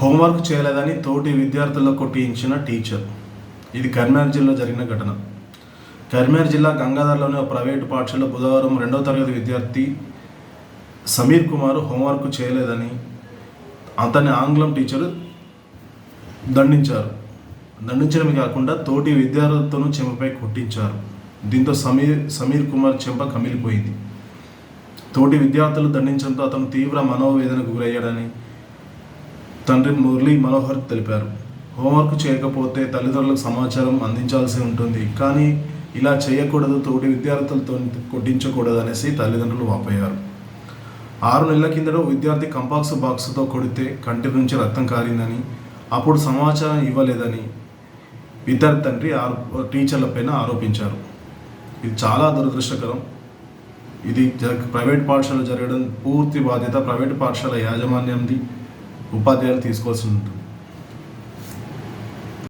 Homework చేయలేదని తోటి విద్యార్థుల్లో కొట్టించిన టీచర్. ఇది కరీంనగర్ జిల్లా జరిగిన ఘటన. కర్మేర్ జిల్లా గంగాధర్లోని ఒక ప్రైవేటు పాఠశాలలో బుధవారం రెండవ తరగతి విద్యార్థి సమీర్ కుమార్ హోంవర్క్ చేయలేదని అతని ఆంగ్లం టీచర్ దండించారు. దండించడమే కాకుండా తోటి విద్యార్థులతోనూ చెంపపై కొట్టించారు. దీంతో సమీర్ సమీర్ కుమార్ చెంప కమిలిపోయింది. తోటి విద్యార్థులు దండించడంతో అతను తీవ్ర మనోవేదనకు గురయ్యాడని తండ్రి మురళీ మనోహర్ తెలిపారు. హోంవర్క్ చేయకపోతే తల్లిదండ్రులకు సమాచారం అందించాల్సి ఉంటుంది. కానీ ఇలా చేయకూడదు తోటి విద్యార్థులతో కొట్టించకూడదు అనేసి తల్లిదండ్రులు వాపోయారు. ఆరు నెలల కిందట విద్యార్థి కంపాక్స్ బాక్స్తో కొడితే కంటి నుంచి రక్తం కారిందని అప్పుడు సమాచారం ఇవ్వలేదని విద్యార్థి తండ్రి ఆరో టీచర్లపైన ఆరోపించారు. ఇది చాలా దురదృష్టకరం. ఇది జ- ప్రైవేట్ పాఠశాల జరగడం పూర్తి బాధ్యత ప్రైవేట్ పాఠశాల యాజమాన్యంది. ఉపాధ్యాయులు తీసుకోవాల్సి ఉంటుంది.